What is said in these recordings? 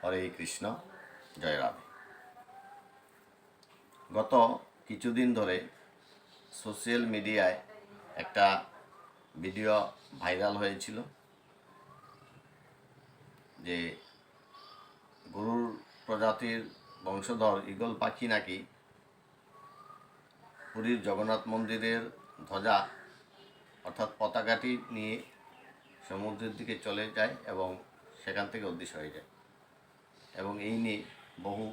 হরে কৃষ্ণ, জয় রাধে। গত কিছুদিন ধরে সোশ্যাল মিডিয়ায় একটা ভিডিও ভাইরাল হয়েছিল যে গরুর প্রজাতির বংশধর ঈগল পাখি নাকি পুরীর জগন্নাথ মন্দিরের ধ্বজা অর্থাৎ পতাকাটি নিয়ে সমুদ্রের দিকে চলে যায় এবং সেখান থেকে অদৃশ্য হয়ে যায়। এবং এই নিয়ে বহু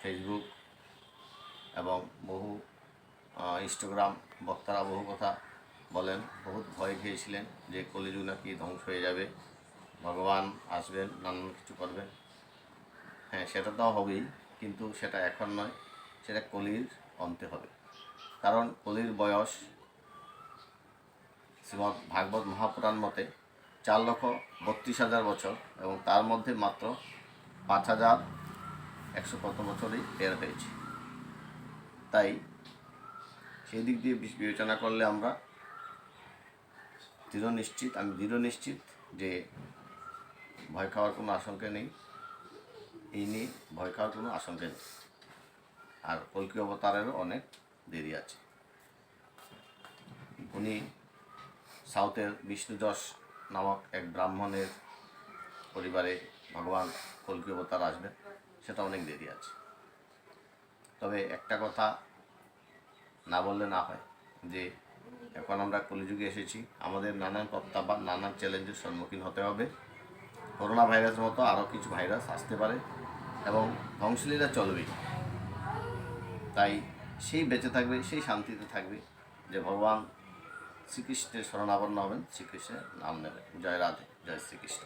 ফেসবুক এবং বহু ইনস্টাগ্রাম বক্তারা বহু কথা বলেন। বহুত ভয় খেয়েছিলেন যে কলিযুগ নাকি ধ্বংস হয়ে যাবে। ভগবান আসবেন, নানান কিছু করবেন। হ্যাঁ সেটা তো হবেই, কিন্তু সেটা এখন নয়, সেটা কলির অন্তে হবে। কারণ কলির বয়স শ্রীমৎ ভাগবত মহাপুরাণ মতে চার লক্ষ বত্রিশ হাজার বছর এবং তার মধ্যে মাত্র পাঁচ হাজার একশো কত বছরই বের হয়েছে। তাই সেই দিক দিয়ে বিবেচনা করলে আমরা দৃঢ় নিশ্চিত, আমি দৃঢ় নিশ্চিত যে ভয় খাওয়ার কোনো আশঙ্কা নেই। এই নিয়ে ভয় খাওয়ার কোনো আশঙ্কা নেই। আর কল্কি অবতারেরও অনেক দেরি আছে। উনি সাউথের বিষ্ণুযশ নামক এক ব্রাহ্মণের পরিবারে ভগবান কল্কি অবতার আসবেন, সেটা অনেক দেরি আছে। তবে একটা কথা না বললে না হয়, যে এখন আমরা কলিযুগে এসেছি, আমাদের নানান প্রত্যাহ্বান নানান চ্যালেঞ্জের সম্মুখীন হতে হবে। করোনা ভাইরাসের মতো আরও কিছু ভাইরাস আসতে পারে এবং ধ্বংসলীলা চলবে। তাই সেই বেঁচে থাকবে, সেই শান্তিতে থাকবে যে ভগবান শ্রীকৃষ্ণের শরণাপন্ন হবেন শ্রীকৃষ্ণের নাম নেবেন। জয় রাধে জয় শ্রীকৃষ্ণ।